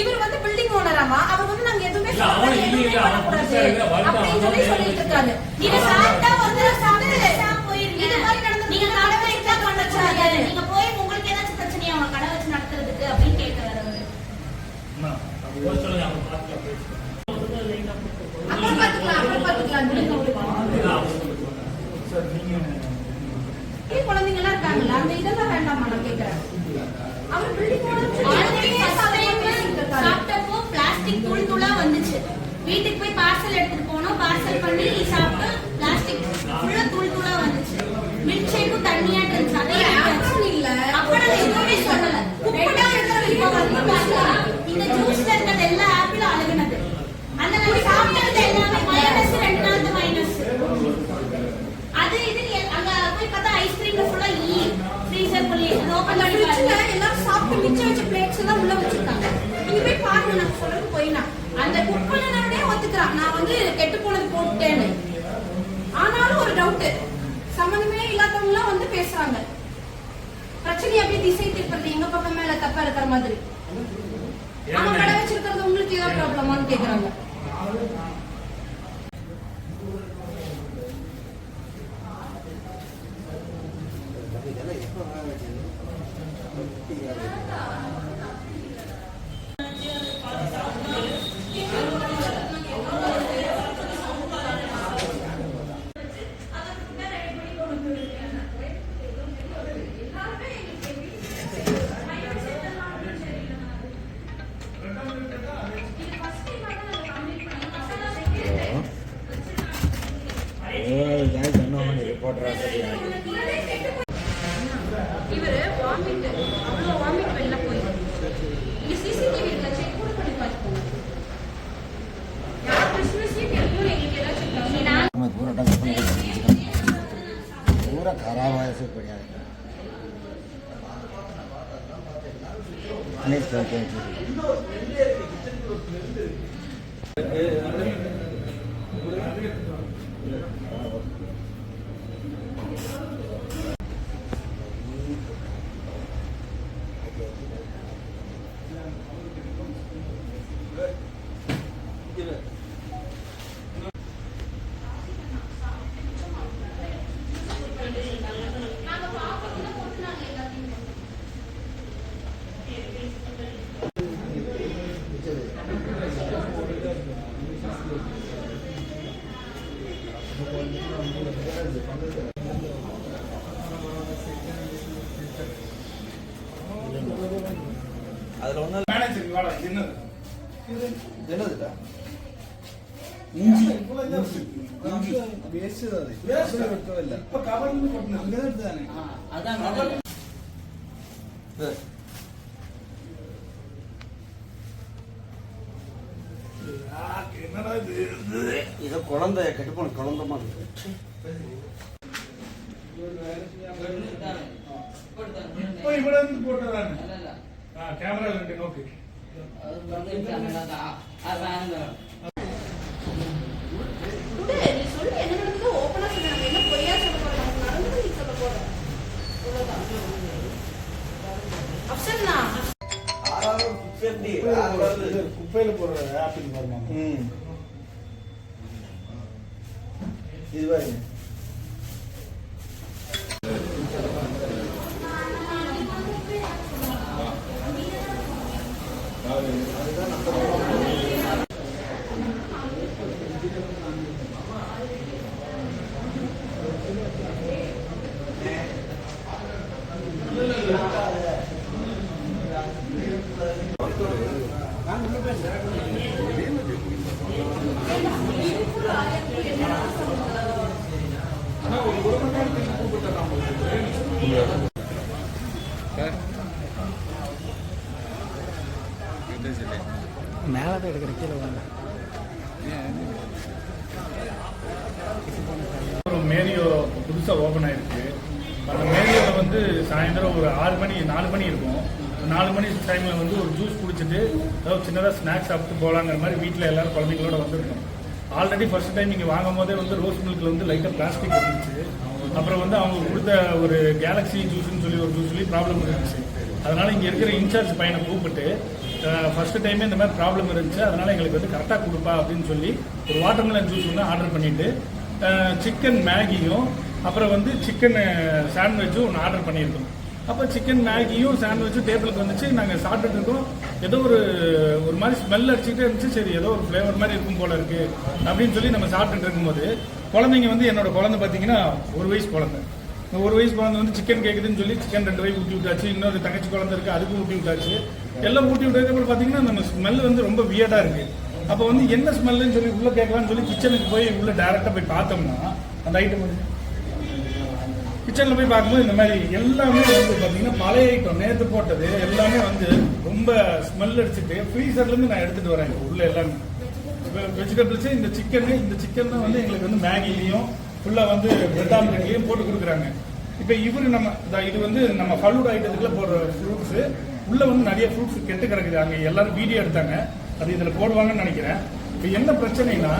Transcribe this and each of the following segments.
இவர் வந்து பில்டிங் ஓனராமா அவர் வந்து நாங்க எதுவுமே பண்ணக்கூடாது. அப்படின்னு சொல்லி சொல்லிட்டு இருக்காரு. நீங்க சாப்பிட்டா. இது மாதிரி நடந்தது நீங்க கடை வச்சா. நீங்க போய் உங்களுக்கு ஏதாச்சும் பிரச்சனையா அவங்க கடை வச்சு நடத்துறதுக்கு அப்படின்னு கேட்கிறாரு அவரு. சொல்லுங்க அவங்க பார்த்து பேசுறேன் அப்புறம் பாத்துக்கலாம் அப்புறம் பாத்துக்கலாம் விடுங்க விடுங்க இதே குழந்தைங்க எல்லாம் இருக்காங்கல்ல அந்த இதெல்லாம் வேண்டாமா நான் கேக்குறேன் அவர் building Already first time owner சாப்பிட்டப்போ plastic தூள் தூளா வந்துச்சு. வீட்டுக்கு போய் பார்சல் எடுத்துட்டு போனோம். பார்சல் பண்ணி சாப்பிட்டோம் பிளாஸ்டிக் ஃபுல்லா தூள் தூளா வந்துச்சு. மில்க் ஷேக்கும் தண்ணியாட்டு இருந்துச்சு. எடுத்தாச்சு. இல்ல. அப்ப நாங்க எதுவுமே சொல்லல. உப்புடா பார்த்தா இந்த ஜூஸ்ல இருக்கிறது எல்லா ஆப்பிளும் அழுகுனது. அந்த நம்ம சாப்பிட்டது எல்லாமே மைனஸ் ரெண்டு நாள் மைனஸ் அது இது அங்க போய் பார்த்தா ஐஸ்கிரீம்ல ஃபுல்லா ஈ ஃப்ரீசர் குள்ளே ஓபன் பண்ணி எல்லாம் சாப்பிட்டு மிச்சம் வச்ச பிளேட்ஸ் எல்லாம் உள்ள வச்சிருக்காங்க. நீங்க போய் பாருங்க நான் சொல்றது போயினா. அந்த குக் ஒத்துக்கிறான். நான் வந்து கெட்டு போனது போட்டுட்டேன்னு. ஆனாலும் ஒரு டவுட் சம்மந்தமே இல்லாதவங்க எல்லாம் வந்து பேசுறாங்க. பிரச்சனையை அப்படியே திசை திருப்பறது எங்க பக்கம் மேல தப்பா இருக்கிற மாதிரி. அவன் கடை வச்சிருக்கிறது உங்களுக்கு ஏதாவது ப்ராப்ளமான்னு கேக்குறாங்க. இவரு வாமிட் அவ்வளவு வாமிட் வெளில போய் இங்க சிசிடிவி இருக்கல செக் கூட பண்ணி பாத்துக்கோங்க யார் பிசினஸையும் தெரியும் எங்களுக்கு ஏதாச்சும் நான் मैं पूरा ढंग से पूरा खराब है ऐसे बढ़िया नेक्स्ट करते हैं மேனேஜருக்கு வாடா என்னது என்னதுடா இஞ்சி இஞ்சி വേസ്റ്റ് Waste ആ? വെക്കമില്ല ഇപ്പൊ കവറിൽ കൊണ്ടുവന്നത് അങ്ങനെ എടുത്തതാണ് என்னடா இது ഇത് കുളന്ത കെട്ടിപ്പോണ കുളന്ത மாதிரி இப்போ ഇവിടെ இருந்து போட்டதானே நமக்கு நடந்தது நீ சொல்ல போற அவ்வளவுதான் அப்சன்னா இது குப்பையில மேனியோ புதுசாக ஓப்பன் ஆயிருக்கு. அந்த மேனியோவில் வந்து சாயந்தரம் ஒரு ஆறு மணி நாலு மணி இருக்கும். நாலு மணி டைமில் வந்து ஒரு ஜூஸ் குடிச்சிட்டு ஏதாவது சின்னதாக ஸ்நாக்ஸ் சாப்பிட்டு போகலாங்கிற மாதிரி வீட்டில் எல்லாரும் குழந்தைங்களோட வந்துருக்கோம். ஆல்ரெடி ஃபர்ஸ்ட் டைம் நீங்கள் வாங்கும் போதே வந்து ரோஸ் மில்கில் வந்து லைட்டாக பிளாஸ்டிக் இருந்துச்சு. அப்புறம் வந்து அவங்க கொடுத்த ஒரு கேலக்ஸி ஜூஸ்ன்னு சொல்லி ஒரு ஜூஸ் சொல்லி ப்ராப்ளம் இருந்துச்சு. அதனால இங்கே இருக்கிற இன்சார்ஜ் பையனை கூப்பிட்டு ஃபர்ஸ்ட் டைமே இந்த மாதிரி ப்ராப்ளம் இருந்துச்சு. அதனால எங்களுக்கு வந்து கரெக்டாக கொடுப்பா அப்படின்னு சொல்லி ஒரு வாட்டர்மெலன் ஜூஸ் ஒன்று ஆர்டர் பண்ணிட்டு சிக்கன் மேகியும் அப்புறம் வந்து சிக்கன் சாண்ட்விச்சும் ஒன்று ஆர்டர் பண்ணியிருக்கோம். அப்போ சிக்கன் மேகியும் சாண்ட்விச்சும் டேபிளுக்கு வந்துச்சு. நாங்கள் சாப்பிட்டுட்டு இருக்கோம். ஏதோ ஒரு ஒரு மாதிரி ஸ்மெல் அடிச்சுக்கிட்டே இருந்துச்சு. சரி ஏதோ ஒரு ஃப்ளேவர் மாதிரி இருக்கும் போல இருக்கு அப்படின்னு சொல்லி நம்ம சாப்பிட்டுட்டு இருக்கும்போது குழந்தைங்க வந்து என்னோட குழந்தை பார்த்தீங்கன்னா ஒரு வயசு குழந்தை. ஒரு வயசு குழந்தை வந்து சிக்கன் கேட்குதுன்னு சொல்லி சிக்கன் ரெண்டு வயசு ஊட்டி விட்டாச்சு. இன்னொரு தங்கச்சி குழந்தை இருக்கு அதுக்கும் ஊட்டி விட்டாச்சு. எல்லாம் ஊட்டி விட்டதுக்கப்புறம் பார்த்தீங்கன்னா நம்ம ஸ்மெல் வந்து ரொம்ப வியர்டாக இருக்கு. அப்போ வந்து என்ன ஸ்மெல்லுன்னு சொல்லி உள்ளே கேட்கலான்னு சொல்லி கிச்சனுக்கு போய் உள்ளே டேரெக்டாக போய் பார்த்தோம்னா அந்த ஐட்டம் வந்து கிச்சனில் போய் பார்க்கும்போது இந்த மாதிரி எல்லாமே வந்து பார்த்தீங்கன்னா பழைய ஐட்டம் நேற்று போட்டது எல்லாமே வந்து ரொம்ப ஸ்மெல் அடிச்சுட்டு ஃப்ரீசர்லேருந்து நான் எடுத்துகிட்டு வரேன் உள்ள எல்லாமே. வெஜிடபிள்ஸு இந்த சிக்கனு இந்த சிக்கன் தான் வந்து எங்களுக்கு வந்து மேகிலையும் ஃபுல்லாக வந்து பிரெட் ஆம்லெட்லையும் போட்டு கொடுக்குறாங்க. இப்போ இவரு நம்ம இந்த இது வந்து நம்ம ஃபலூட் ஐட்டத்துக்குள்ள போடுற ஃப்ரூட்ஸு உள்ளே வந்து நிறைய ஃப்ரூட்ஸ் கெட்டு கிடக்குது. அங்கே எல்லாரும் வீடியோ எடுத்தாங்க. அது இதில் போடுவாங்கன்னு நினைக்கிறேன். இப்போ என்ன பிரச்சனைனா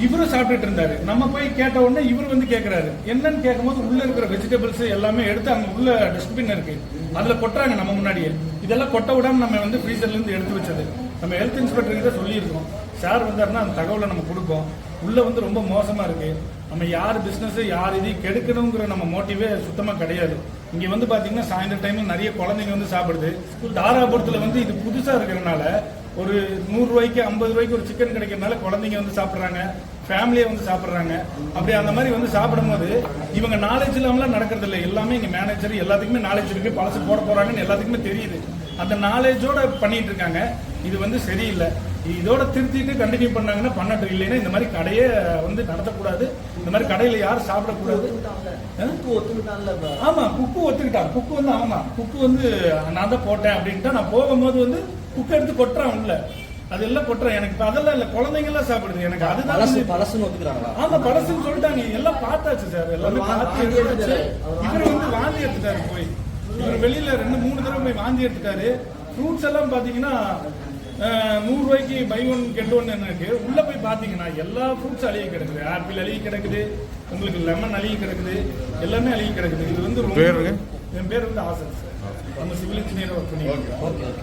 இவரும் சாப்பிட்டுட்டு இருந்தாரு. நம்ம போய் கேட்ட உடனே இவர் வந்து கேட்கிறாரு என்னன்னு கேட்கும்போது உள்ள இருக்கிற வெஜிடபிள்ஸ் எல்லாமே எடுத்து அங்க உள்ள டஸ்ட்பின் இருக்கு. அதுல கொட்டுறாங்க நம்ம முன்னாடியே. இதெல்லாம் கொட்ட விடாம நம்ம வந்து ஃப்ரீசர்ல இருந்து எடுத்து வச்சது. நம்ம ஹெல்த் இன்ஸ்பெக்டர் கிட்ட சொல்லியிருக்கோம். சார் வந்தாருன்னா அந்த தகவலை நம்ம கொடுப்போம். உள்ள வந்து ரொம்ப மோசமா இருக்கு. நம்ம யார் பிஸ்னஸு யார் இதையும் கெடுக்கணுங்கிற நம்ம மோட்டிவே சுத்தமாக கிடையாது. இங்கே வந்து பார்த்தீங்கன்னா சாயந்தரம் டைமில் நிறைய குழந்தைங்க வந்து சாப்பிடுது. தாராபுரத்தில் வந்து இது புதுசாக இருக்கிறனால ஒரு நூறு ரூபாய்க்கு ஐம்பது ரூபாய்க்கு ஒரு சிக்கன் கிடைக்கிறனால குழந்தைங்க வந்து சாப்பிட்றாங்க ஃபேமிலியை வந்து சாப்பிட்றாங்க. அப்படி அந்த மாதிரி வந்து சாப்பிடும்போது இவங்க நாலேஜ் இல்லாமலாம் நடக்கிறது இல்லை. எல்லாமே இங்கே மேனேஜர் எல்லாத்துக்குமே நாலேஜ் இருக்கு. பழசு போட போகிறாங்கன்னு எல்லாத்துக்குமே தெரியுது. அந்த நாலேஜோட பண்ணிட்டு இருக்காங்க. இது வந்து சரியில்லை. இதோட திருத்திட்டு கண்டினியூ பண்ணாங்கன்னா பண்ணட்டும் இல்லைன்னா இந்த மாதிரி கடையே வந்து நடத்தக்கூடாது. இந்த மாதிரி கடையில யாரும் சாப்பிடக்கூடாது. ஆ? ஆமா குக்கு ஒத்துக்கிட்டான் குக்கு வந்து ஆமா குக்கு வந்து நான் தான் போட்டேன் அப்படின்ட்டு நான் போகும்போது வந்து குக்கு எடுத்து கொட்டுறான் உள்ள. அதெல்லாம் கொட்டுறேன். எனக்கு இப்ப அதெல்லாம் இல்ல. குழந்தைங்க எல்லாம் சாப்பிடுது. எனக்கு அதுதான் பழசுன்னு ஒத்துக்கிறாங்களா? ஆமா பழசுன்னு சொல்லிட்டாங்க. எல்லாம் பார்த்தாச்சு சார். எல்லாமே பார்த்து. இவர் வந்து வாந்தி எடுத்துட்டாரு போய். இவர் வெளியில ரெண்டு மூணு தடவை போய் வாந்தி எடுத்துட்டாரு. ஃப்ரூட்ஸ் எல்லாம் பாத்தீங்கன்னா அஹ், நூறு ரூபாய்க்கு பை ஒன் கெட் ஒன் இருக்கு? உள்ள போய் பாத்தீங்கன்னா எல்லா ஃப்ரூட்ஸ் அழுகி கிடக்குது. ஆப்பிள் அழுகி கிடக்குது. உங்களுக்கு லெமன் அழுகி கிடக்குது. எல்லாமே அழுகி கிடக்குது. இது வந்து ரொம்ப? என் பேர் வந்து ஆசன் சார் நம்ம சிவில் இன்ஜினியர் ஒர்க் பண்ணிருக்கோம் ஓகே ஓகே